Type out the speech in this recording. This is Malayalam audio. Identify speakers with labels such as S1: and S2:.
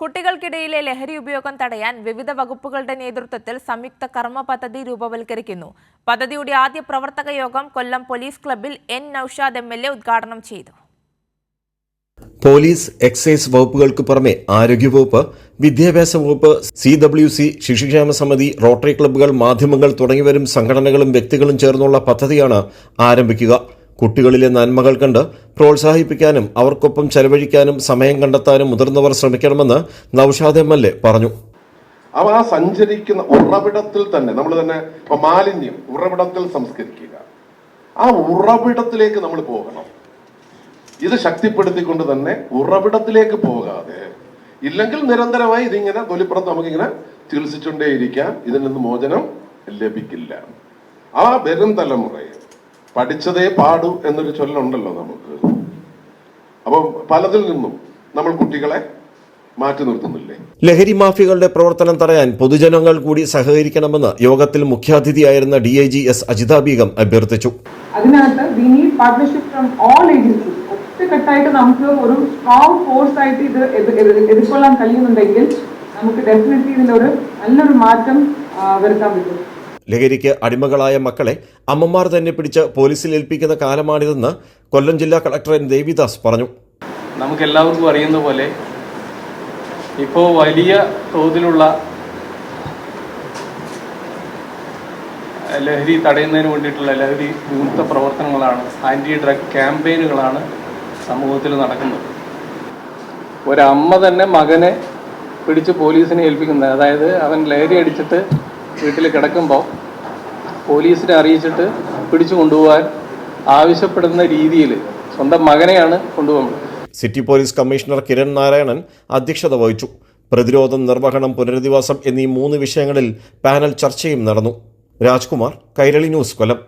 S1: കുട്ടികൾക്കിടയിലെ ലഹരി ഉപയോഗം തടയാൻ വിവിധ വകുപ്പുകളുടെ നേതൃത്വത്തിൽ സംയുക്ത കർമ്മ പദ്ധതി രൂപവൽക്കരിക്കുന്നു. പദ്ധതിയുടെ ആദ്യ പ്രവർത്തക യോഗം കൊല്ലം പോലീസ് ക്ലബ്ബിൽ N. Naushad M. L. A ഉദ്ഘാടനം ചെയ്തു.
S2: പോലീസ് എക്സൈസ് വകുപ്പുകൾക്ക് പുറമെ ആരോഗ്യവകുപ്പ് വിദ്യാഭ്യാസ വകുപ്പ് സി ഡബ്ല്യു സി ശിശുക്ഷേമ സമിതി റോട്ടറി ക്ലബ്ബുകൾ മാധ്യമങ്ങൾ തുടങ്ങിയവരും സംഘടനകളും വ്യക്തികളും ചേർന്നുള്ള പദ്ധതിയാണ് ആരംഭിക്കുക. കുട്ടികളിലെ നന്മകൾ കണ്ട് പ്രോത്സാഹിപ്പിക്കാനും അവർക്കൊപ്പം ചെലവഴിക്കാനും സമയം കണ്ടെത്താനും മുതിർന്നവർ ശ്രമിക്കണമെന്ന് നൌഷാദ് എം എൽ എ പറഞ്ഞു.
S3: അവ ആ സഞ്ചരിക്കുന്ന ഉറവിടത്തിൽ തന്നെ നമ്മൾ തന്നെ മാലിന്യം ഉറവിടത്തിൽ സംസ്കരിക്കുക. ആ ഉറവിടത്തിലേക്ക് നമ്മൾ പോകണം. ഇത് ശക്തിപ്പെടുത്തിക്കൊണ്ട് തന്നെ ഉറവിടത്തിലേക്ക് പോകാതെ ഇല്ലെങ്കിൽ നിരന്തരമായി ഇതിങ്ങനെ തൊലിപ്പുറത്ത് നമുക്കിങ്ങനെ ചികിത്സിച്ചുകൊണ്ടേയിരിക്കാം. ഇതിൽ നിന്ന് മോചനം ലഭിക്കില്ല. ആ വരും തലമുറയെ പഠിച്ചതേ പാടു എന്നൊരു ചൊല്ലുണ്ടല്ലോ നമുക്ക്. അപ്പം പലതിൽ നിന്നും നമ്മൾ കുട്ടികളെ മാറ്റി നിർത്തുന്നില്ലേ?
S2: ലഹരി മാഫിയകളുടെ പ്രവർത്തനം തടയാൻ പൊതുജനങ്ങൾ കൂടി സഹകരിക്കണമെന്ന് യോഗത്തിൽ മുഖ്യാതിഥിയായിരുന്ന D I G S Ajitha Beegum അഭ്യർത്ഥിച്ചു.
S4: അതിനകത്ത് we need partnership from all agencies ഒറ്റക്കെട്ടായിട്ട് നമുക്ക് ഒരു സ്ട്രോങ് ഫോഴ്സ് ആയിട്ട് ഇത് എതി- എതി- എതിർക്കൊള്ളാൻ കഴിയുന്നുണ്ടെങ്കിൽ നമുക്ക് ഡെഫിനറ്റ്ലി ഇതിലൊരു നല്ലൊരു മാറ്റം വരുത്താൻ പറ്റും.
S2: ലഹരിക്ക് അടിമകളായ മക്കളെ അമ്മമാർ തന്നെ പിടിച്ച് പോലീസിൽ ഏൽപ്പിക്കുന്ന കാലമാണിതെന്ന് കൊല്ലം ജില്ലാ കളക്ടർ എൻ. ദേവിദാസ് പറഞ്ഞു.
S5: നമുക്ക് എല്ലാവർക്കും അറിയുന്ന പോലെ ഇപ്പോൾ വലിയ തോതിലുള്ള ലഹരി തടയുന്നതിന് വേണ്ടിയിട്ടുള്ള ലഹരി വിമുക്ത പ്രവർത്തനങ്ങളാണ് ആന്റി ഡ്രഗ് ക്യാമ്പയിനുകളാണ് സമൂഹത്തിൽ നടക്കുന്നത്. ഒരമ്മ തന്നെ മകനെ പിടിച്ച് പോലീസിനെ ഏൽപ്പിക്കുന്നത്. അതായത് അവൻ ലഹരി അടിച്ചിട്ട് വീട്ടിൽ കിടക്കുമ്പോൾ പോലീസിനെ അറിയിച്ചിട്ട് പിടിച്ചു കൊണ്ടുപോകാൻ ആവശ്യപ്പെടുന്ന രീതിയിൽ സ്വന്തം മകനെയാണ് കൊണ്ടുപോകുന്നത്.
S2: City police commissioner Kiran Narayanan അധ്യക്ഷത വഹിച്ചു. പ്രതിരോധം നിർവഹണം പുനരധിവാസം എന്നീ മൂന്ന് വിഷയങ്ങളിൽ പാനൽ ചർച്ചയും നടന്നു. രാജ്കുമാർ കൈരളി ന്യൂസ് കൊല്ലം.